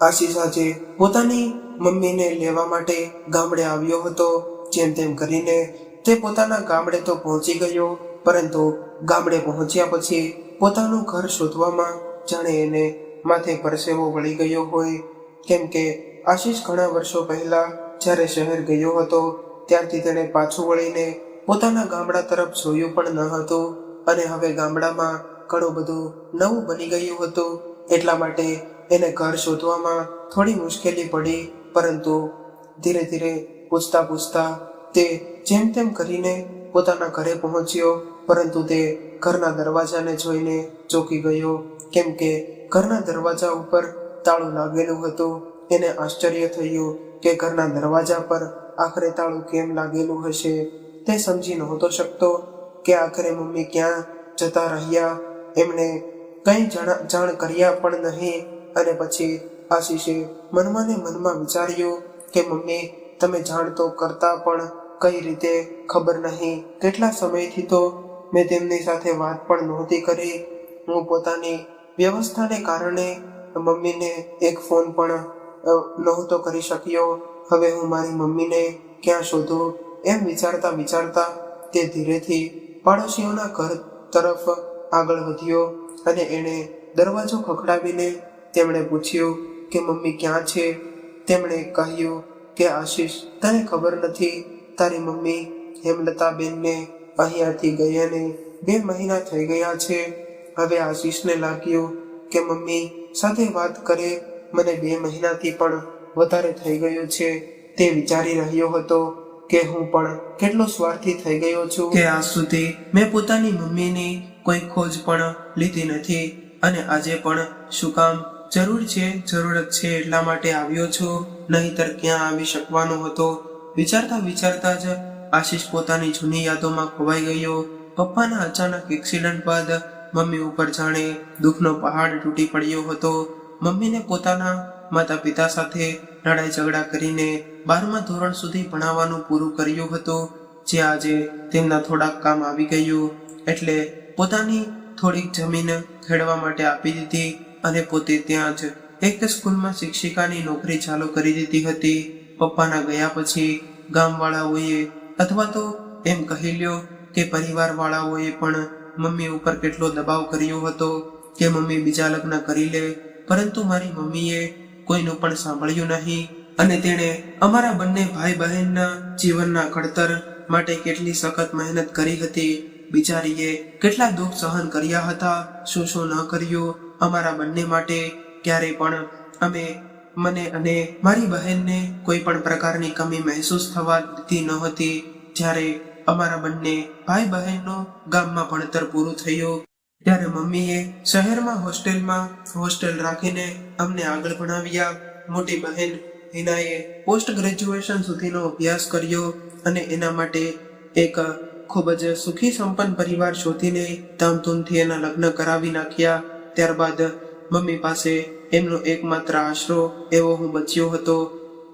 આશીષ આજે પોતાની મમ્મીને લેવા માટે ગામડે આવ્યો હતો. જેમ તેમ કરીને તે પોતાના ગામડે તો પહોંચી ગયો, પરંતુ ગામડે પહોંચ્યા પછી પોતાનું ઘર શોધવામાં જાણે એને માથે પરસેવો વળી ગયો હોય. કેમ કે આશીષ ઘણા વર્ષો પહેલા જ્યારે શહેર ગયો હતો, ત્યારથી તેણે પાછું વળીને પોતાના ગામડા તરફ જોયું પણ ન હતું અને હવે ગામડામાં ઘણું બધું નવું બની ગયું હતું. એટલા માટે એને ઘર શોધવામાં થોડી મુશ્કેલી પડી, પરંતુ ધીરે ધીરે પૂછતા પૂછતા તે જેમ તેમ કરીને પોતાના ઘરે પહોંચ્યો, પરંતુ તે ઘરના દરવાજાને જોઈને ચોંકી ગયો, કેમ કે ઘરના દરવાજા ઉપર તાળું લાગેલું હતું. એને આશ્ચર્ય થયું કે ઘરના દરવાજા પર આખરે તાળું કેમ લાગેલું હશે, તે સમજી નહોતો શકતો કે આખરે મમ્મી ક્યાં જતા રહ્યા. એમણે કંઈ જાણ કર્યા પણ નહીં. અને પછી આશીષે મનમાં મનમાં વિચાર્યું કે, મમ્મી, તમે જાણ તો કરતા પણ કઈ રીતે ખબર નહીં. કેટલા સમયથી તો મેં તેમની સાથે વાત પણ નહોતી કરી. હું પોતાની વ્યવસ્થાને કારણે મમ્મીને એક ફોન પણ નહોતો કરી શક્યો. હવે હું મારી મમ્મીને ક્યાં શોધું? એમ વિચારતા વિચારતા તે ધીરેથી પાડોશીઓના ઘર તરફ આગળ વધ્યો અને એણે દરવાજો ખખડાવીને તેમણે પૂછ્યું કે મમ્મી ક્યાં છે? તેમણે કહ્યું કે આશીષ, તને ખબર નથી? તારી મમ્મી હેમલતાબેનને અહીંયાથી ગયાને બે મહિના થઈ ગયા છે. હવે આશીષને લાગ્યું કે મમ્મી સાથે વાત કરે, મને બે મહિનાથી પણ વધારે થઈ ગયું છે. તે વિચારી રહ્યો હતો કે હું પણ કેટલો સ્વાર્થી થઈ ગયો છું. કે આજ સુધી મેં પોતાની મમ્મીની કોઈ ખોજ પણ લીધી નથી અને આજે પણ શું કામ જરૂર છે જરૂરત છે એટલા માટે આવ્યો છું. નહીતર ક્યાં આવી શકવાનો હતો? વિચારતા વિચારતા જ આશીષ પોતાની જૂની યાદોમાં ખોવાઈ ગયો. પપ્પાના અચાનક એક્સિડન્ટ બાદ મમ્મી ઉપર જાણે દુઃખનો પહાડ તૂટી પડ્યો હતો. મમ્મીને પોતાના માતા પિતા સાથે લડાઈ ઝઘડા કરીને બારમા ધોરણ સુધી ભણાવવાનું પૂરું કર્યું હતું, જે આજે તેમના થોડાક કામ આવી ગયું. એટલે પોતાની થોડીક જમીન ખેડવા માટે આપી દીધી. અને પોતે ત્યાં જ એક સ્કૂલમાં શિક્ષિકાની નોકરી ચાલુ કરી દીધી હતી. પપ્પાના ગયા પછી ગામવાળાઓએ અથવા તો એમ કહી લ્યો કે પરિવારવાળાઓએ પણ મમ્મી ઉપર કેટલો દબાવ કર્યો હતો કે મમ્મી બીજા લગ્ન કરી લે. પરંતુ મારી મમ્મીએ કોઈનું પણ સાંભળ્યું નહીં અને તેણે અમારા બંને ભાઈ બહેનના જીવનના ઘડતર માટે કેટલી સખત મહેનત કરી હતી. બિચારીએ કેટલા દુઃખ સહન કર્યા હતા. શું શું ન કર્યું? અમારા બંને માટે ક્યારે પણ અમે, મને અને મારી બહેનને કોઈ પણ પ્રકારની કમી મહેસૂસ થવા દીધી ન હતી. જ્યારે અમારા બંને ભાઈ બહેનનું ગામમાં ભણતર પૂરું થયું, ત્યારે મમ્મીએ શહેરમાં હોસ્ટેલમાં હોસ્ટેલ રાખીને અમને આગળ ભણાવ્યા. મોટી બહેન હિનાએ પોસ્ટ ગ્રેજ્યુએશન સુધીનો અભ્યાસ કર્યો અને એના માટે એક ખૂબ જ સુખી સંપન્ન પરિવાર શોધીને ધામધૂમથી એના લગ્ન કરાવી નાખ્યા. ત્યારબાદ મમ્મી પાસે એમનો એકમાત્ર આશરો એવો હું બચ્યો હતો.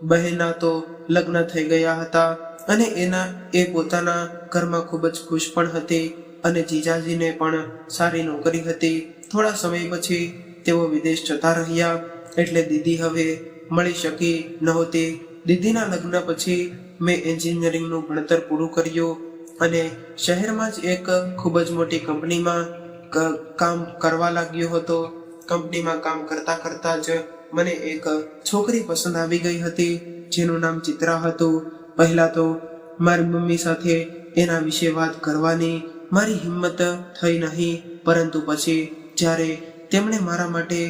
બહેના તો લગ્ન થઈ ગયા હતા અને એના એ પોતાના ઘરમાં ખૂબ જ ખુશ પણ હતી અને જીજાજીને પણ સારી નોકરી હતી. થોડા સમય પછી તેઓ વિદેશ જતા રહ્યા એટલે દીદી હવે મળી શકી નહોતી. દીદીના લગ્ન પછી મેં એન્જિનિયરિંગનું ભણતર પૂરું કર્યું અને શહેરમાં જ એક ખૂબ જ મોટી કંપનીમાં કામ કરવા લાગ્યો હતો. કંપનીમાં કામ કરતા કરતા જ મને એક છોકરી પસંદ આવી ગઈ હતી, જેનું નામ ચિત્રા હતું. પહેલાં તો મારી મમ્મી સાથે એના વિશે વાત કરવાની મારી હિંમત થઈ નહીં, પરંતુ પછી જ્યારે તેમણે મારા માટે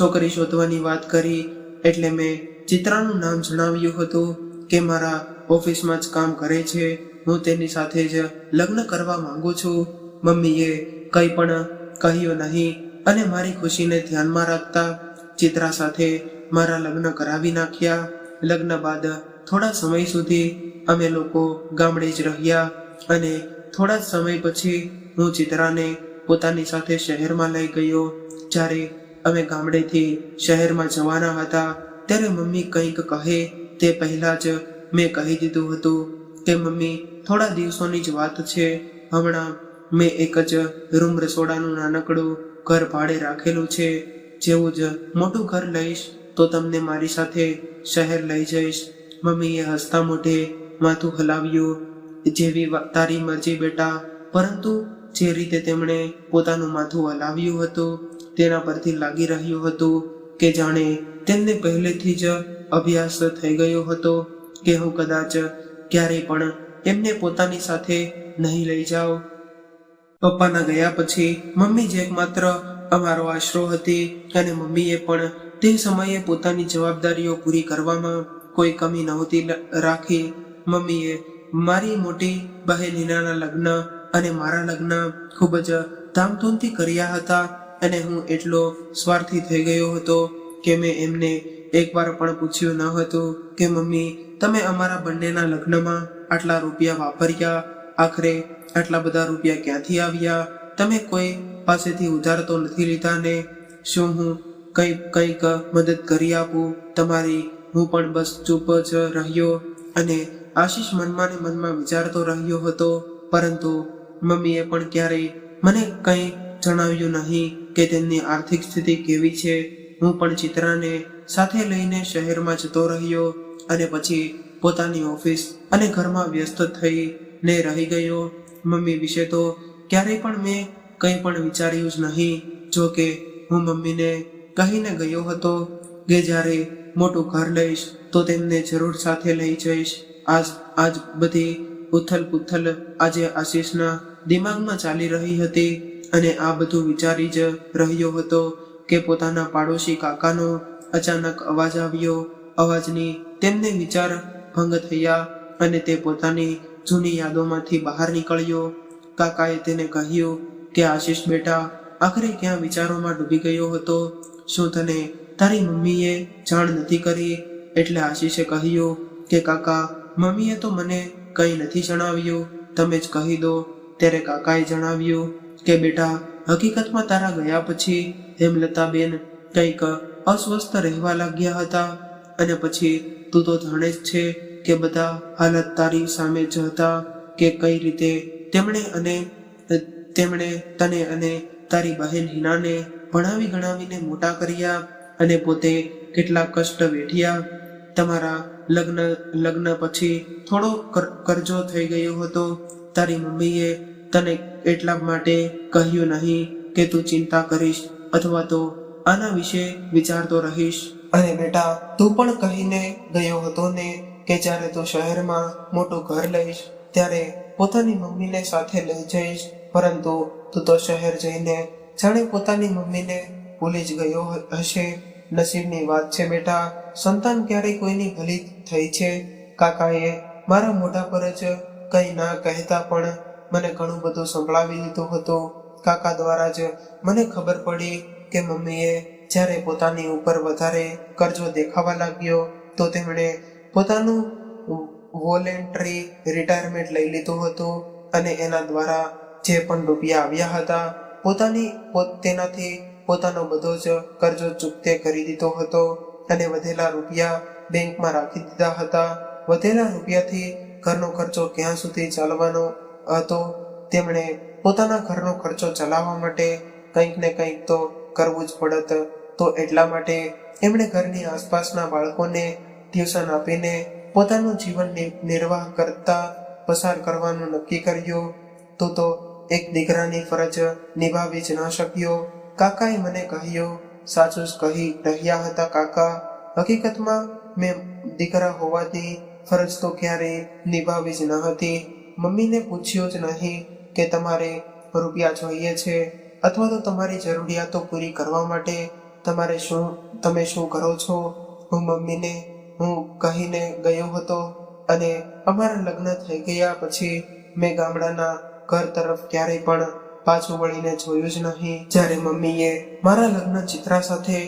છોકરી શોધવાની વાત કરી, એટલે મેં ચિત્રાનું નામ જણાવ્યું હતું કે મારા ઓફિસમાં જ કામ કરે છે. હું તેની સાથે જ લગ્ન કરવા માંગુ છું. મમ્મીએ કંઈ પણ કહ્યું નહીં અને મારી ખુશીને ધ્યાનમાં રાખતા ચિત્રા સાથે મારા લગ્ન કરાવી નાખ્યા. લગ્ન બાદ થોડા સમય સુધી અમે લોકો ગામડે જ રહ્યા અને થોડા સમય પછી હું ચિત્રાને પોતાની સાથે શહેરમાં લઈ ગયો. જ્યારે અમે ગામડેથી શહેરમાં જવાના હતા ત્યારે મમ્મી કંઈક કહે તે પહેલાં જ મેં કહી દીધું હતું કે મમ્મી, થોડા દિવસોની જ વાત છે. હમણાં મેં એક જ રૂમ રસોડાનું નાનકડું ઘર ભાડે રાખેલું છે. જેવું જ મોટું ઘર લઈશ તો તમને મારી સાથે શહેર લઈ જઈશ. મમ્મીએ હસતા મોઢે માથું હલાવ્યું. જેવી તારી મરજી બેટા. પરંતુ જે રીતે તેમણે પોતાનું માથું હલાવ્યું હતું, તેના પરથી લાગી રહ્યું હતું કે જાણે તેમને પહેલેથી જ અભ્યાસ થઈ ગયો હતો કે હું કદાચ ક્યારેય પણ એમને પોતાની સાથે નહીં લઈ જાઉં. પપ્પાના ગયા પછી મમ્મી જ એકમાત્ર અમારો આશરો હતી અને મમ્મીએ પણ તે સમયે પોતાની જવાબદારીઓ પૂરી કરવામાં કોઈ કમી નહોતી રાખી. મમ્મીએ મારી મોટી બહેન હિનાના લગ્ન અને મારા લગ્ન ખૂબ જ ધામધૂમથી કર્યા હતા અને હું એટલો સ્વાર્થી થઈ ગયો હતો કે મેં એમને એકવાર પણ પૂછ્યું ન હતું કે મમ્મી, તમે અમારા બંનેના લગ્નમાં આટલા રૂપિયા વાપર્યા આખરે આટલા બધા રૂપિયા ક્યાંથી આવ્યા? તમે કોઈ પાસેથી ઉધાર તો નથી લીધા ને શું હું કંઈ, કંઈક મદદ કરી આપું? તમારી, હું પણ બસ ચૂપ જ રહ્યો અને આશીષ મનમાં ને મનમાં વિચારતો રહ્યો હતો. પરંતુ મમ્મીએ પણ ક્યારેય મને કંઈ જણાવ્યું નહીં કે તેમની આર્થિક સ્થિતિ કેવી છે. હું પણ ચિત્રાને સાથે લઈને શહેરમાં જતો રહ્યો અને પછી પોતાની ઓફિસ અને ઘરમાં વ્યસ્ત થઈને રહી ગયો. મમ્મી વિશે તો ક્યારેય પણ મેં કંઈ પણ વિચાર્યું જ નહીં. જો કે હું મમ્મીને કહીને ગયો હતો કે જ્યારે મોટું ઘર લઈશ, તો તેમને જરૂર સાથે લઈ જઈશ. આજ આજ બધી ઉથલ પુથલ આજે આશીષના દિમાગમાં ચાલી રહી હતી અને આ બધું વિચારી જ રહ્યો હતો કે પોતાના પાડોશી કાકાનો અચાનક અવાજ આવ્યો. અવાજની તેમને વિચાર ભંગ થયા અને તે પોતાની જૂની યાદોમાંથી બહાર નીકળ્યો. કાકાએ તેને કહ્યું કે આશીષ બેટા, આખરે ક્યાં વિચારોમાં ડૂબી ગયો હતો? શું તને તારી મમ્મીએ જાણ નથી કરી? એટલે આશીષે કહ્યું કે, કાકા, મમ્મીએ તો મને કંઈ નથી જણાવ્યું. તમે જ કહી દો. ત્યારે કાકાએ જણાવ્યું કે, બેટા, હકીકતમાં તારા ગયા પછી હેમલતાબેન કંઈક અસ્વસ્થ રહેવા લાગ્યા હતા અને પછી તું તો જાણે જ છે કે બધા હાલત તારી સામે જ કે કઈ રીતે તેમણે અને તેમણે તને અને તારી બહેન હિનાને ભણાવી ગણાવીને મોટા કર્યા અને પોતે કેટલા કષ્ટ વેઠ્યા. તમારા લગ્ન લગ્ન પછી થોડો કર- કરજો થઈ ગયો હતો. તારી મમ્મીએ તને એટલા માટે કહ્યું નહીં કે તું ચિંતા કરીશ અથવા તો આના વિશે વિચારતો રહીશ. અને બેટા, તું પણ કહીને ગયો હતો ને કે જ્યારે તું શહેરમાં મોટું ઘર લઈશ, ત્યારે પોતાની મમ્મીને સાથે લઈ જઈશ. પરંતુ તું તો શહેર જઈને જાણે પોતાની મમ્મીને ભૂલી જ ગયો હશે. નસીબની વાત છે બેટા, સંતાન ક્યારેય કોઈની ભલી થઈ છે. કાકાએ મારા મોઢા પર જ કંઈ ના કહેતા પણ મને ઘણું બધું સંભળાવી લીધું હતું. કાકા દ્વારા જ મને ખબર પડી કે મમ્મીએ જ્યારે પોતાની ઉપર વધારે કરજો દેખાવા લાગ્યો, તો તેમણે પોતાનું વોલેન્ટરી રિટાયરમેન્ટ લઈ લીધું હતું અને એના દ્વારા જે પણ રૂપિયા આવ્યા હતા, પોતાની પોત તેનાથી પોતાનો બધો જ કરજો ચૂકતે કરી દીધો હતો અને વધેલા રૂપિયા બેંકમાં રાખી દીધા હતા. વધેલા રૂપિયાથી ઘરનો ખર્ચો ક્યાં સુધી ચાલવાનો હતો? તેમણે પોતાના ઘરનો ખર્ચો ચલાવવા માટે કંઈક ને કંઈક તો કરવું જ પડત. તો એટલા માટે એમણે ઘરની આસપાસના બાળકોને ટ્યુશન આપીને પોતાનું જીવન નિર્વાહ કરતા પસાર કરવાનું નક્કી કર્યું. તો તો એક દીકરાની ફરજ નિભાવી જ ન શક્યો. કાકાએ મને કહ્યું, સાચું જ કહી રહ્યા હતા કાકા. હકીકતમાં મેં દીકરા હોવાથી ફરજ તો ક્યારેય નિભાવી જ ન હતી. મમ્મીને પૂછ્યું જ નહીં કે તમારે રૂપિયા જોઈએ છે અથવા તો તમારી જરૂરિયાતો પૂરી કરવા માટે તમારે શું, તમે શું કરો છો? હું મમ્મીને હું કહીને ગયો હતો અને અમારા લગ્ન થઈ ગયા પછી મેં ગામડાના ઘર તરફ ક્યારેય પણ પાછું વળીને જોયું જ નહીં. જ્યારે મમ્મીએ મારા લગ્ન ચિત્રા સાથે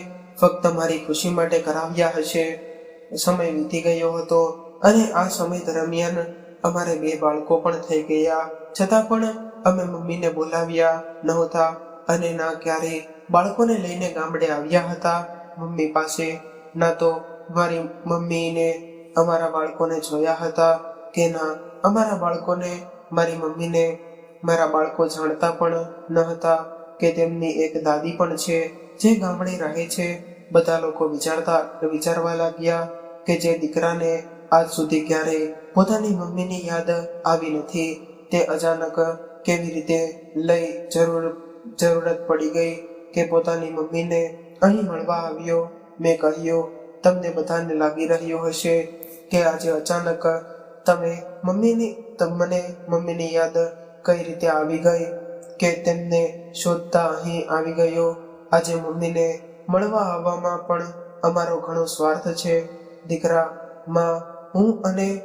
ફક્ત મારી ખુશી માટે કરાવ્યા હશે, સમય વીતી ગયો હતો અને આ સમય દરમિયાન અમારે બે બાળકો પણ થઈ ગયા. છતાં પણ અમે મમ્મીને બોલાવ્યા નહોતા અને ના ક્યારે બાળકોને લઈને ગામડે આવ્યા હતા. મમ્મી પાસે ના તો મારી મમ્મીને અમારા બાળકોને જોયા હતા. કે ના અમારા બાળકોને મારી મમ્મીને મારા બાળકો જાણતા પણ ન હતા કે તેમની એક દાદી પણ છે. જે ગામડે રહે છે, બધા લોકો વિચારતા વિચારવા લાગ્યા કે જે દીકરાને આજ સુધી ક્યારેય પોતાની મમ્મીની યાદ આવી નથી, તે અચાનક કેવી રીતે લઈ જરૂર, જરૂરત પડી ગઈ કે પોતાની મમ્મીને અહીં મળવા આવ્યો. મેં કહ્યું તમને બધાને લાગી રહ્યું હશે કે આજે અચાનક તમે મમ્મીની તમને મમ્મીની યાદ કઈ રીતે આવી ગઈ કે તેમને શોધતા અહીં આવી ગયો? આજે મમ્મીને મળવા આવવામાં પણ અમારો ઘણો સ્વાર્થ છે. દીકરા માં, હું અને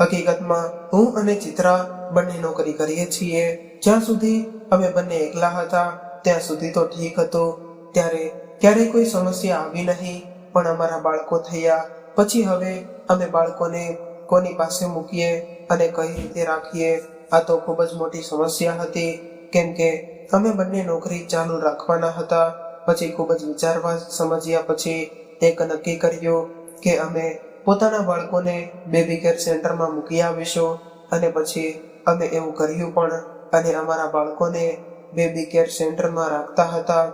હકીકતમાં, હું અને ચિત્રા બંને નોકરી કરીએ છીએ. જ્યાં સુધી અમે બંને એકલા હતા, ત્યાં સુધી તો ઠીક હતું. ત્યારે ક્યારેય કોઈ સમસ્યા આવી નહીં. પણ અમારા બાળકો થયા. પછી હવે અમે બાળકોને કોની પાસે મૂકીએ અને કઈ રીતે રાખીએ? આ તો ખૂબ જ મોટી સમસ્યા હતી. કેમ કે અમે બંને નોકરી ચાલુ રાખવાના હતા. પછી ખૂબ જ વિચારવા સમજ્યા પછી એક નક્કી કર્યું કે અમે પોતાના બાળકોને બેબી કેર સેન્ટરમાં મૂકી આવીશું અને પછી અમે એવું કર્યું પણ અને અમારા બાળકોને બેબી કેર સેન્ટરમાં રાખતા હતા.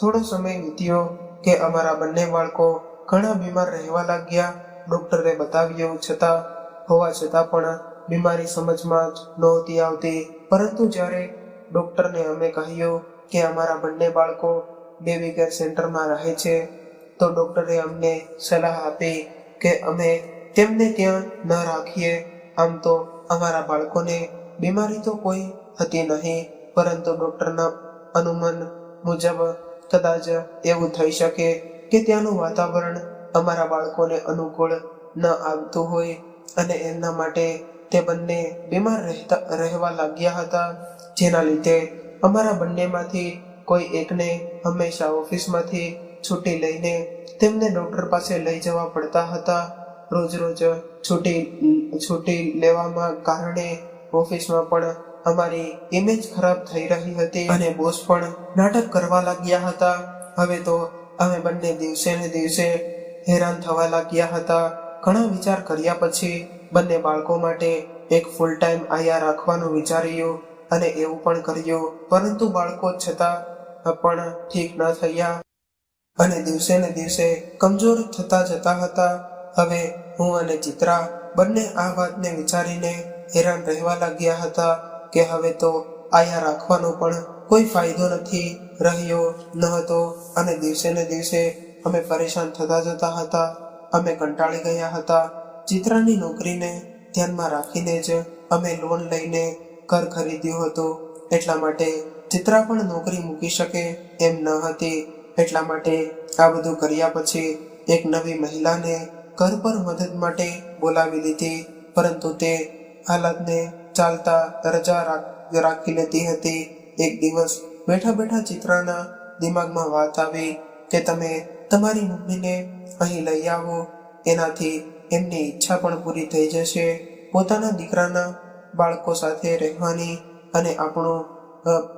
થોડો સમય વીત્યો કે અમારા બંને બાળકો ઘણા બીમાર રહેવા લાગ્યા. ડોક્ટરે બતાવ્યું છતાં, હોવા છતાં પણ બીમારી સમજમાં જ નહોતી આવતી. પરંતુ જ્યારે ડોક્ટરને અમે કહ્યું કે અમારા બંને બાળકો બેબી કેર સેન્ટરમાં રહે છે, તો ડોક્ટરે અમને સલાહ આપી કે અમે તેમને ત્યાં ન રાખીએ. આમ તો અમારા બાળકોને બીમારી તો કોઈ હતી નહીં, પરંતુ ડૉક્ટરના અનુમાન મુજબ કદાચ એવું થઈ શકે કે ત્યાંનું વાતાવરણ અમારા બાળકોને અનુકૂળ ન આવતું હોય અને એમના માટે તે બંને બીમાર રહેતા, રહેવા લાગ્યા હતા. જેના લીધે અમારા બંનેમાંથી કોઈ એકને હંમેશા ઓફિસમાંથી છૂટી લઈને તેમને ડૉક્ટર પાસે લઈ જવા પડતા હતા. રોજ રોજ છૂટી છૂટી લેવામાં કારણે ઓફિસમાં પણ અમારી ઇમેજ ખરાબ થઈ રહી હતી અને બોસ પણ નાટક કરવા લાગ્યા હતા. હવે તો અમે બંને દિવસે ને દિવસે હેરાન થવા લાગ્યા હતા. ઘણા વિચાર કર્યા પછી બંને બાળકો માટે એક ફૂલ ટાઈમ આયા રાખવાનું વિચાર્યું અને એવું પણ કર્યું. પરંતુ બાળકો છતાં પણ ઠીક ન થયા. અને દિવસે ને દિવસે કમજોર થતા જતા હતા. હવે હું અને ચિત્રા બંને આ વાતને વિચારીને હેરાન રહેવા લાગ્યા હતા. કે હવે તો આયા રાખવાનો પણ કોઈ ફાયદો નથી. રહ્યો ન હતો અને દિવસે ને દિવસે અમે પરેશાન થતા જતા હતા. અમે કંટાળી ગયા હતા. ચિત્રાની નોકરીને ધ્યાનમાં રાખીને જ અમે લોન લઈને ઘર ખરીદ્યું હતું. એટલા માટે ચિત્રા પણ નોકરી મૂકી શકે એમ ન હતી. એટલા માટે આ બધું કર્યા પછી એક નવી મહિલાને ઘર પર મદદ માટે બોલાવી લીધી. પરંતુ તે હાલતને ચાલતા રજા રાખ- લેતી હતી. એક દિવસ બેઠા બેઠા ચિત્રાના દિમાગમાં વાત આવી કે તમે તમારી મમ્મીને અહીં લઈ આવો. એનાથી એમની ઈચ્છા પણ પૂરી થઈ જશે. પોતાના દીકરાના બાળકો સાથે રહેવાની અને આપણું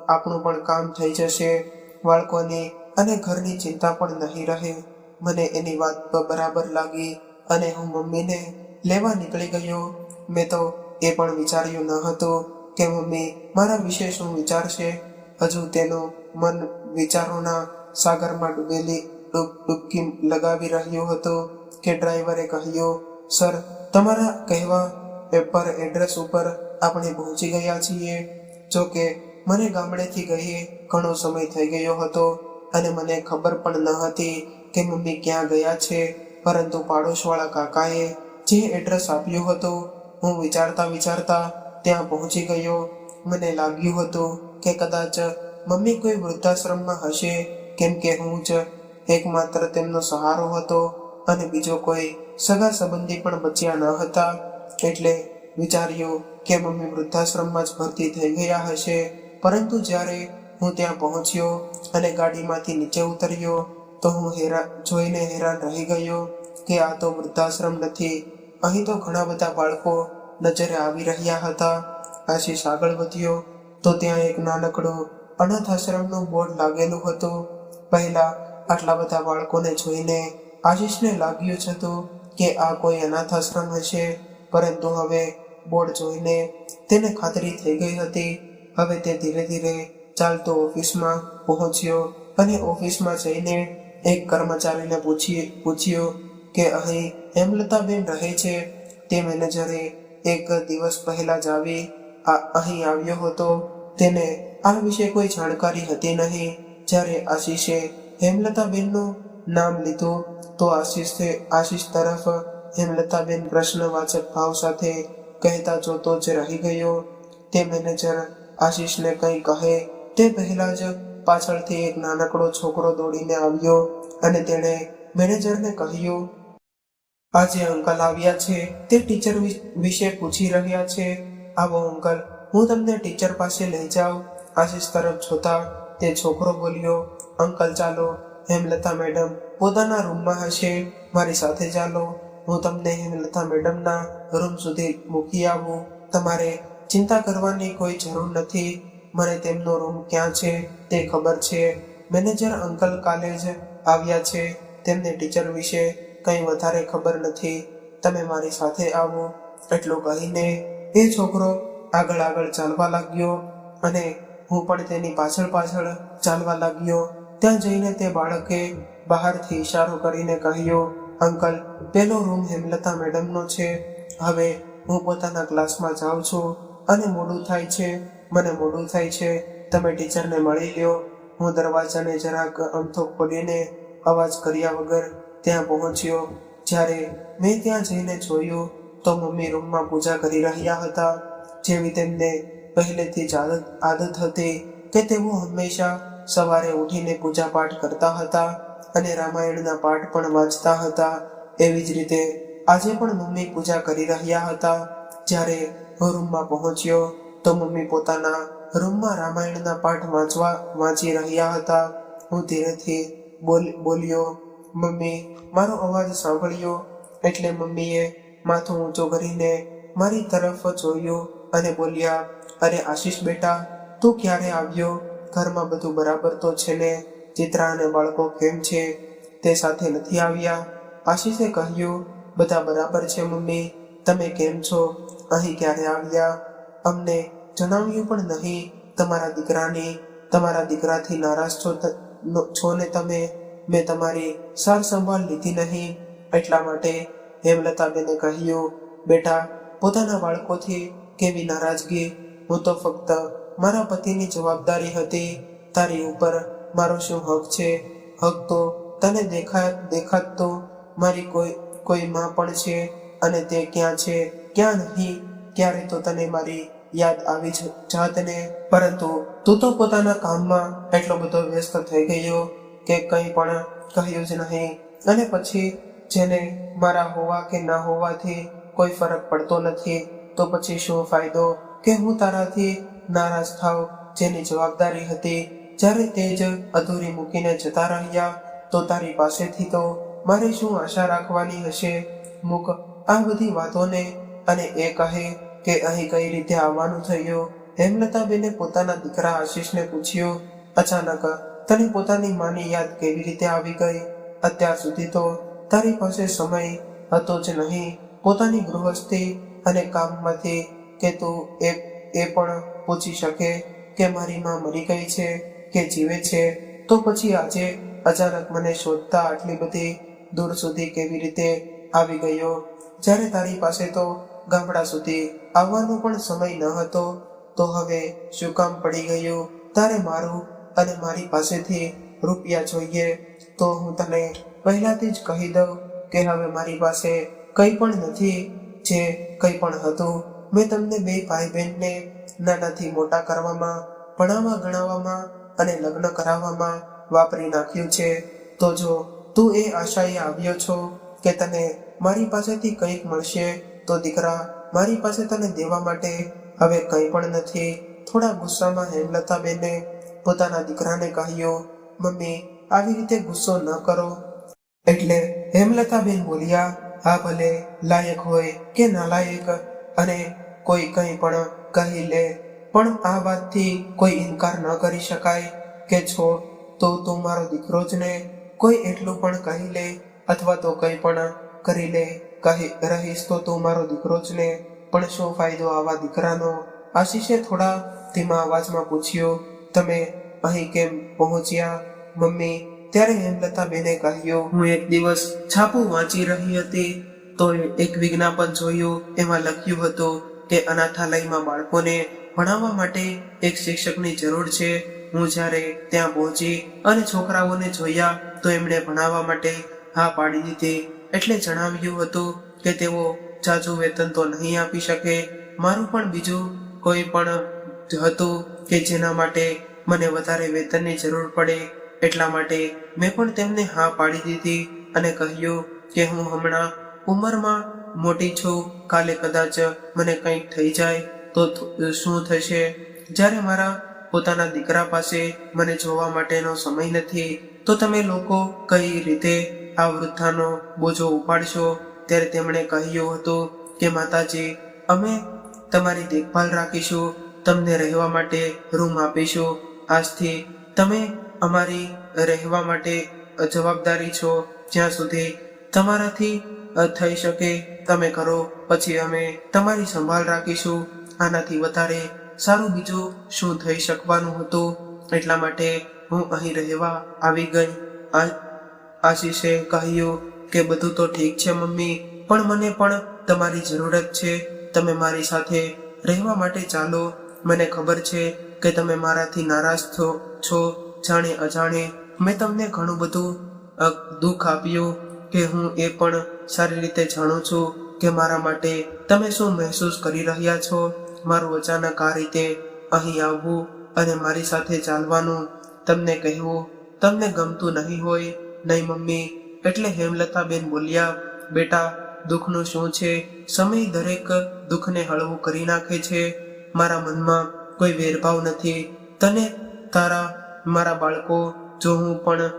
આપણું પણ કામ થઈ જશે. બાળકોની અને ઘરની ચિંતા પણ નહીં રહે. મને એની વાત બરાબર લાગી અને હું મમ્મીને લેવા નીકળી ગયો. મેં તો એ પણ વિચાર્યું ન હતું કે મમ્મી મારા વિશે શું વિચારશે? હજુ તેનું મન વિચારોના સાગરમાં ડૂબેલી ડૂબ ડૂબકી લગાવી રહ્યું હતું કે ડ્રાઈવરે કહ્યું, સર, તમારા કહેવા પેપર એડ્રેસ ઉપર આપણે પહોંચી ગયા છીએ. જો કે મને ગામડેથી ગઈએ ઘણો સમય થઈ ગયો હતો અને મને ખબર પણ ન હતી કે મમ્મી ક્યાં ગયા છે. પરંતુ પાડોશવાળા કાકાએ જે એડ્રેસ આપ્યું હતું હું વિચારતા વિચારતા ત્યાં પહોંચી ગયો. મને લાગ્યું હતું કે કદાચ મમ્મી કોઈ વૃદ્ધાશ્રમમાં હશે, કેમ કે હું જ એકમાત્ર તેમનો સહારો હતો અને બીજો કોઈ સગા સંબંધી પણ બચ્યા ન હતા. એટલે વિચાર્યું કે મમ્મી વૃદ્ધાશ્રમમાં જ ભરતી થઈ ગયા હશે. પરંતુ જ્યારે હું ત્યાં પહોંચ્યો અને ગાડીમાંથી નીચે ઉતર્યો, તો હું હેરાન જોઈને હેરાન રહી ગયો કે આ તો વૃદ્ધાશ્રમ નથી અહીં તો ઘણા બધા બાળકો નજરે આવી રહ્યા હતા. આશીષ આગળ વધ્યો તો ત્યાં એક નાનકડું અનાથ આશ્રમનું બોર્ડ લાગેલું હતું. પહેલા આટલા બધા બાળકોને જોઈને આશીષને લાગ્યું જ હતું કે આ કોઈ અનાથ આશ્રમ હશે, પરંતુ હવે બોર્ડ જોઈને તેને ખાતરી થઈ ગઈ હતી. હવે તે ધીરે ધીરે ચાલતો ઓફિસમાં પહોંચ્યો અને ઓફિસમાં જઈને એક કર્મચારીને પૂછી, પૂછ્યું કે અહીં હેમલતાબેન રહે છે. તે મેનેજરે એક દિવસ પહેલા જ આવી અહીં આવ્યો હતો. તેને આ વિશે કોઈ જાણકારી હતી નહીં. જ્યારે આશીષે હેમલતાબેનનું નામ લીધું, તો આશીષે આશીષ તરફ હેમલતાબેન પ્રશ્નવાચક ભાવ સાથે કહેતા જોતો જ રહી ગયો. તે મેનેજર આશીષને કંઈ કહે, તે પહેલા જ પાછળથી એક નાનકડો છોકરો દોડીને આવ્યો અને તેણે મેનેજરને કહ્યું આજે અંકલ આવ્યા છે. તે ટીચર વિશે પૂછી રહ્યા છે. આવો અંકલ, હું તમને ટીચર પાસે લઈ જાઉં. આશીષ તરફ જોતા તે છોકરો બોલ્યો, અંકલ ચાલો, હેમલતા મેડમ પોતાના રૂમમાં હશે. મારી સાથે ચાલો. હું તમને હેમલતા મેડમના રૂમ સુધી મૂકી આવું. તમારે ચિંતા કરવાની કોઈ જરૂર નથી. મને તેમનો રૂમ ક્યાં છે તે ખબર છે. મેનેજર અંકલ કાલે જ આવ્યા છે. તેમને ટીચર વિશે કંઈ વધારે ખબર નથી. તમે મારી સાથે આવો, એટલું કહીને એ છોકરો આગળ આગળ ચાલવા લાગ્યો અને હું પણ તેની પાછળ પાછળ ચાલવા લાગ્યો. ત્યાં જઈને તે બાળકે બહારથી ઈશારો કરીને કહ્યું, અંકલ, પેલો રૂમ હેમલતા મેડમનો છે. હવે હું પોતાના ક્લાસમાં જાઉં છું અને મોડું થાય છે. મને મોડું થાય છે. તમે ટીચરને મળી લ્યો. હું દરવાજાને જરાક અમથો ખોલીને અવાજ કર્યા વગર ત્યાં પહોંચ્યો. જ્યારે મેં ત્યાં જઈને જોયું તો મમ્મી રૂમમાં પૂજા કરી રહ્યા હતા. જેવી તેમને પહેલેથી જ આદત આદત હતી કે તેઓ હંમેશા સવારે ઉઠીને પૂજા પાઠ કરતા હતા અને રામાયણના પાઠ પણ વાંચતા હતા. એવી જ રીતે આજે પણ મમ્મી પૂજા કરી રહ્યા હતા. જ્યારે હું રૂમમાં પહોંચ્યો તો મમ્મી પોતાના રૂમમાં રામાયણના પાઠ વાંચવા, વાંચી રહ્યા હતા. હું ધીરેથી બોલ, બોલ્યો મમ્મી, મારો અવાજ સાંભળ્યો એટલે મમ્મીએ માથું ઊંચો કરીને મારી તરફ જોયું અને બોલ્યા, અરે આશીષ બેટા, તું ક્યારે આવ્યો? ઘરમાં બધું બરાબર તો છે ને? ચિત્રા અને બાળકો કેમ છે? તે સાથે નથી આવ્યા? આશીષે કહ્યું, બધા બરાબર છે મમ્મી, તમે કેમ છો? અહીં ક્યારે આવ્યા? અમને જણાવ્યું પણ નહીં, તમારા દીકરાની, તમારા દીકરાથી નારાજ છો છો ને તમે? મેં તમારી સાર સંભાળ લીધી નહીં. એટલા માટે હેમલતાબેને કહ્યું, બેટા, પોતાના બાળકોથી કેવી નારાજગી? હું તો ફક્ત મારા પતિની જવાબદારી હતી. તારી ઉપર મારો શું હક છે? હક તો તને દેખા, દેખાત તો મારી કોઈ કોઈ માં પણ છે અને તે ક્યાં છે, ક્યાં નહીં, ક્યારે તો તને મારી યાદ આવી જ જાત પરંતુ તું તો પોતાના કામમાં એટલો બધો વ્યસ્ત થઈ ગયો. કે કંઈ પણ કહ્યું જ નહીં. અને પછી જેને મારા હોવા કે ના હોવાથી કોઈ ફરક પડતો નથી, તો પછી શું ફાયદો? કે હું તારાથી નારાજ થાવ જેની જવાબદારી હતી. જ્યારે તે જ અધૂરી મૂકીને જતા રહ્યા, તો તારી પાસેથી તો મારે શું આશા રાખવાની હશે? મૂક, આ બધી વાતોને અને એ કહે કે અહીં કઈ રીતે આવવાનું થયું? હેમલતાબેને પોતાના દીકરા આશીષને પૂછ્યું, અચાનક તને પોતાની માની યાદ કેવી રીતે આવી ગઈ? અત્યાર સુધી તો તારી પાસે સમય હતો જ નહીં. પોતાની ગૃહસ્થી અને કામમાંથી કે તું એ એ પણ પૂછી શકે કે મારી માં મરી ગઈ છે કે જીવે છે? તો પછી આજે અચાનક મને શોધતા આટલી બધી દૂર સુધી કેવી રીતે આવી ગયો? જ્યારે તારી પાસે તો ગામડા સુધી આવવાનો પણ સમય ન હતો, તો હવે શું કામ પડી ગયું? તારે મારું અને મારી પાસેથી રૂપિયા જોઈએ તો હું તને પહેલાથી જ કહી દઉં કે હવે મારી પાસે કંઈ પણ નથી, જે કંઈ પણ હતું. મેં તમને બે ભાઈ બહેનને નાનાથી મોટા કરવામાં, ભણાવવા ગણાવવામાં અને લગ્ન કરાવવામાં વાપરી નાખ્યું છે. તો જો તું એ આશાએ આવ્યો છો કે તને મારી પાસેથી કંઈક મળશે, તો દીકરા, મારી પાસે તને દેવા માટે હવે કંઈ પણ નથી. થોડા ગુસ્સામાં હેમલતાબેને પોતાના દીકરાને કહ્યું, મમ્મી, આવી રીતે ગુસ્સો ન કરો. એટલે હેમલતાબેન બોલ્યા, હા, ભલે, લાયક હોય કે નાલાયક અને કોઈ કંઈ પણ કહી લે, પણ આ વાતથી કોઈ ઇનકાર ન કરી શકાય કે છો, તો તું મારો દીકરો જ ને, કોઈ એટલું પણ કહી લે અથવા તો કંઈ પણ કરી લે, કહી રહીશ તો તું મારો દીકરો જ ને. પણ શું ફાયદો આવા દીકરાનો? આશીષે થોડા ધીમા અવાજમાં પૂછ્યું તમે અહીં કેમ પહોંચ્યા? મમ્મી, ત્યારે હેમલતા બેને કહ્યું, હું એક દિવસ છાપું વાંચી રહી હતી તો એક વિજ્ઞાપન જોયું, એમાં લખ્યું હતું કે અનાથાલયમાં બાળકોને ભણાવવા માટે એક શિક્ષકની જરૂર છે. હું જ્યારે ત્યાં પહોંચી અને છોકરાઓને જોયા, તો એમણે ભણાવવા માટે હા પાડી દીધી. એટલે જણાવ્યું હતું કે તેઓ જાજુ વેતન તો નહીં આપી શકે. મારું પણ બીજું કોઈ પણ હતું કે જેના માટે મને વધારે વેતનની જરૂર પડે એટલા માટે મેં પણ તેમને હા પાડી દીધી અને કહ્યું કે હું હમણાં ઉંમરમાં મોટી છું, કાલે કદાચ મને કંઈક થઈ જાય તો શું થશે? જ્યારે મારા પોતાના દીકરા પાસે મને જોવા માટેનો સમય નથી, તો તમે લોકો કઈ રીતે આ વૃદ્ધાનો બોજો ઉપાડશો? ત્યારે તેમણે કહ્યું હતું કે, માતાજી, અમે તમારી દેખભાલ રાખીશું તમને રહેવા માટે રૂમ આપીશું. આજથી તમે અમારી રહેવા માટે જવાબદારી છો. જ્યાં સુધી તમારાથી થઈ શકે તમે કરો. પછી અમે તમારી સંભાળ રાખીશું. આનાથી વધારે સારું બીજું શું થઈ શકવાનું હતું? એટલા માટે હું અહીં રહેવા આવી ગઈ. આશીષે કહ્યું કે બધું તો ઠીક છે મમ્મી, પણ મને પણ તમારી જરૂરત છે. તમે મારી સાથે રહેવા માટે ચાલો. મને ખબર છે કે તમે મારાથી નારાજ થો, છો, જાણે અજાણે. મેં તમને ઘણું બધું દુઃખ આપ્યું કે હું એ પણ સારી રીતે જાણું છું કે મારા માટે તમે શું મહેસૂસ કરી રહ્યા છો. મારું અચાનક આ રીતે અહીં આવવું અને મારી સાથે ચાલવાનું તમને કહેવું તમને ગમતું નહીં હોય. નહીં મમ્મી, એટલે હેમલતાબેન બોલ્યા, બેટા, દુઃખનું શું છે? સમય દરેક દુઃખને હળવું કરી નાખે છે. મારા મનમાં કોઈ વેરભાવ નથી. તને, તારા, મારા બાળકો, જો હું પણ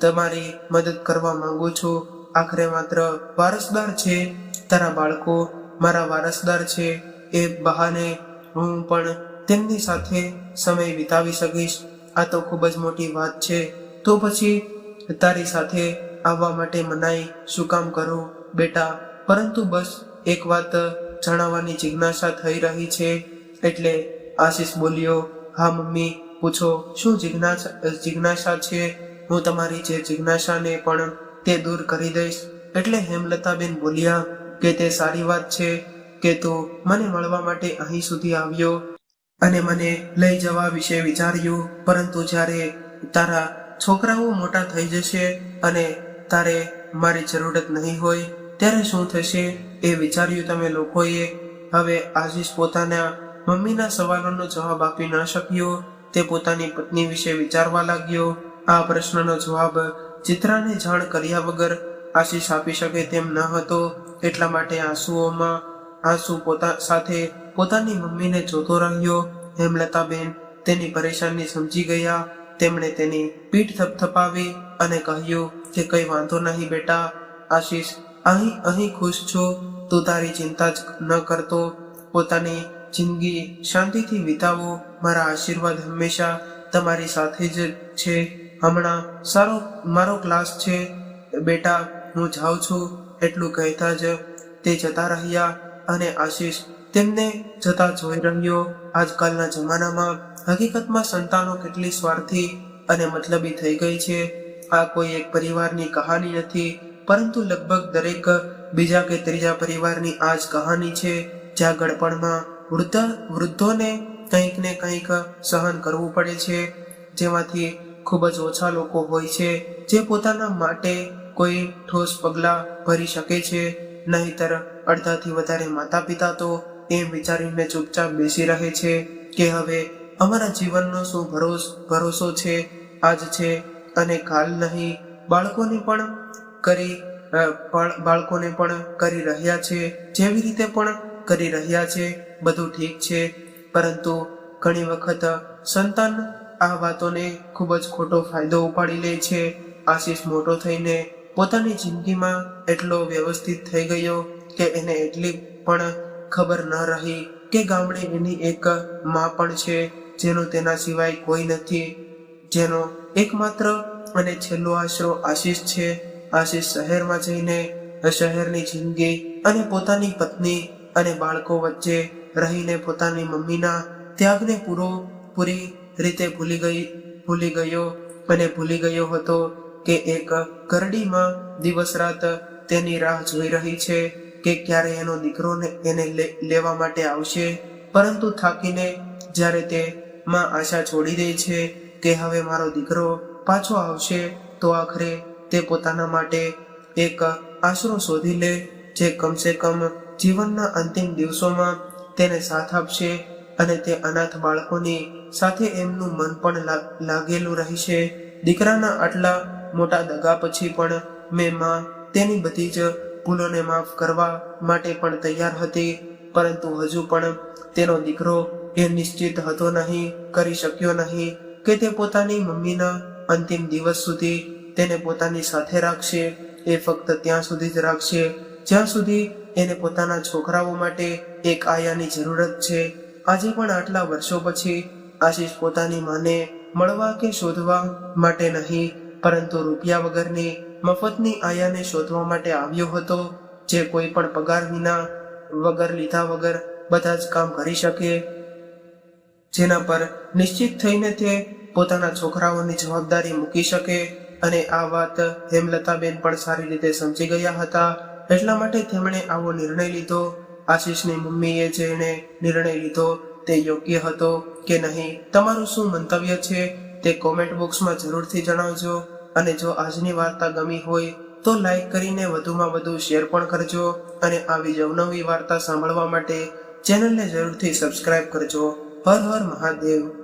તમારી મદદ કરવા માંગુ છું, આખરે માત્ર વારસદાર છે તારા બાળકો, મારા વારસદાર છે એ બહાને હું પણ તેમની સાથે સમય વિતાવી શકીશ. આ તો ખૂબ જ મોટી વાત છે. તો પછી તારી સાથે આવવા માટે મનાઈ શું કામ કરું, બેટા? પરંતુ બસ એક વાત જણાવવાની જિજ્ઞાસા થઈ રહી છે. એટલે આશીષ બોલ્યો, હા, મમ્મી, પૂછો, શું જિજ્ઞાસા જિજ્ઞાસા છે? હું તમારી જે જિજ્ઞાસાને પણ તે દૂર કરી દઈશ. એટલે હેમલતાબેન બોલ્યા, કે તે સારી વાત છે કે તું મને મળવા માટે અહીં સુધી આવ્યો અને મને લઈ જવા વિશે વિચાર્યું, પરંતુ જ્યારે તારા છોકરાઓ મોટા થઈ જશે અને તારે મારી જરૂરત નહીં હોય, ત્યારે શું થશે એ વિચાર્યું તમે લોકોએ? હવે આશીષ પોતાના મમ્મીના સવાલોનો જવાબ આપી ન શક્યો, તે પોતાની પત્ની વિશે વિચારવા લાગ્યો. આ પ્રશ્નનો જવાબ ચિત્રાને જાણ કર્યા વગર આશીષ આપી શકે તેમ ન હતો. એટલા માટે આંસુઓમાં, આંસુ પોતા સાથે પોતાની મમ્મીને જોતો રહ્યો. હેમલતાબેન તેની પરેશાની સમજી ગયા. તેમણે તેની પીઠ થપથપાવી અને કહ્યું કે કઈ વાંધો નહીં બેટા, આશીષ, અહીં અહીં ખુશ છો. તું તારી ચિંતા જ ન કરતો. પોતાની જિંદગી શાંતિથી વિતાવો. મારા આશીર્વાદ હંમેશા તમારી સાથે જ છે. હમણાં સારો, મારો ક્લાસ છે. બેટા, હું જાઉં છું. એટલું કહેતા જ તે જતા રહ્યા અને આશીષ તેમને જતા જોઈ રહ્યો. આજકાલના જમાનામાં હકીકતમાં સંતાનો કેટલી સ્વાર્થી અને મતલબી થઈ ગઈ છે. આ કોઈ એક પરિવારની કહાની નથી, પરંતુ લગભગ દરેક બીજા કે ત્રીજા પરિવારની આ જ કહાની છે. જ્યાં ગળપણમાં વૃદ્ધ વૃદ્ધોને કંઈક ને કંઈક સહન કરવું પડે છે. જેમાંથી ખૂબ જ ઓછા લોકો હોય છે, જે પોતાના માટે કોઈ ઠોસ પગલાં ભરી શકે છે. નહીતર અડધાથી વધારે માતા પિતા તો એમ વિચારીને ચૂપચાપ બેસી રહે છે કે હવે અમારા જીવનનો શું ભરોસ, ભરોસો છે? આજ છે અને કાલ નહીં. બાળકોને પણ કરી બાળકોને પણ કરી રહ્યા છે. જેવી રીતે પણ કરી રહ્યા છે. બધું ઠીક છે, પરંતુ ઘણી વખત સંતાન આ વાતોને ખૂબ જ ખોટો ફાયદો ઉપાડી લે છે. આશીષ મોટો થઈને પોતાની જિંદગીમાં એટલો વ્યવસ્થિત થઈ ગયો કે એને એટલી પણ ખબર ન રહી કે ગામડે એની એક માં પણ છે, જેનો તેના સિવાય કોઈ નથી. જેનો એકમાત્ર અને છેલ્લો આશરો આશીષ છે. આશીષ શહેરમાં જઈને શહેરની જિંદગી અને પોતાની પત્ની અને બાળકો વચ્ચે રહીને પોતાની મમ્મીના ત્યાગને પૂરો પૂરી રીતે ભૂલી ગઈ, ભૂલી ગયો અને ભૂલી ગયો હતો કે એક કરડીમાં દિવસ રાત તેની રાહ જોઈ રહી છે કે ક્યારે એનો દીકરોને એને લેવા માટે આવશે. પરંતુ થાકીને જ્યારે તે માં આશા છોડી દે છે કે હવે મારો દીકરો પાછો આવશે, તો આખરે તે પોતાના માટે એક આશરો શોધી લે, જે કમસે કમ જીવનના અંતિમ દિવસોમાં તેને સાથ આપશે અને તે અનાથ બાળકોની સાથે એમનું મન પણ લાગેલું રહેશે. દીકરાના આટલા મોટા દગા પછી પણ મેં માં તેની બધી જ ભૂલોને માફ કરવા માટે પણ તૈયાર હતી, પરંતુ હજુ પણ તેનો દીકરો એ નિશ્ચિત હતો નહીં, કરી શક્યો નહીં કે તે પોતાની મમ્મીના અંતિમ દિવસ સુધી તેને પોતાની સાથે રાખશે. એ ફક્ત ત્યાં સુધી જ રાખશે, જ્યાં સુધી એને પોતાના છોકરાઓ માટે એક આયાની જરૂરત છે. આજે પણ આટલા વર્ષો પછી આશીષ પોતાની માને મળવા કે શોધવા માટે નહીં, પરંતુ રૂપિયા વગરની મફતની આયાને શોધવા માટે આવ્યો હતો. જે કોઈ પણ પગાર વિના વગર લીધા વગર બધા જ કામ કરી શકે. જેના પર નિશ્ચિત થઈને તે પોતાના છોકરાઓની જવાબદારી મૂકી શકે. અને આ વાત હેમલતાબેન પણ સારી રીતે સમજી ગયા હતા. એટલા માટે તેમણે આવો નિર્ણય લીધો. આશીષની મમ્મીએ જેણે નિર્ણય લીધો તે યોગ્ય હતો કે નહીં? તમારું શું મંતવ્ય છે? તે કોમેન્ટ બોક્સમાં જરૂરથી જણાવજો. અને જો આજની વાર્તા ગમી હોય, તો લાઈક કરીને વધુમાં વધુ શેર પણ કરજો અને આવી જ અવનવી વાર્તા સાંભળવા માટે ચેનલને જરૂરથી સબસ્ક્રાઇબ કરજો. હર હર મહાદેવ.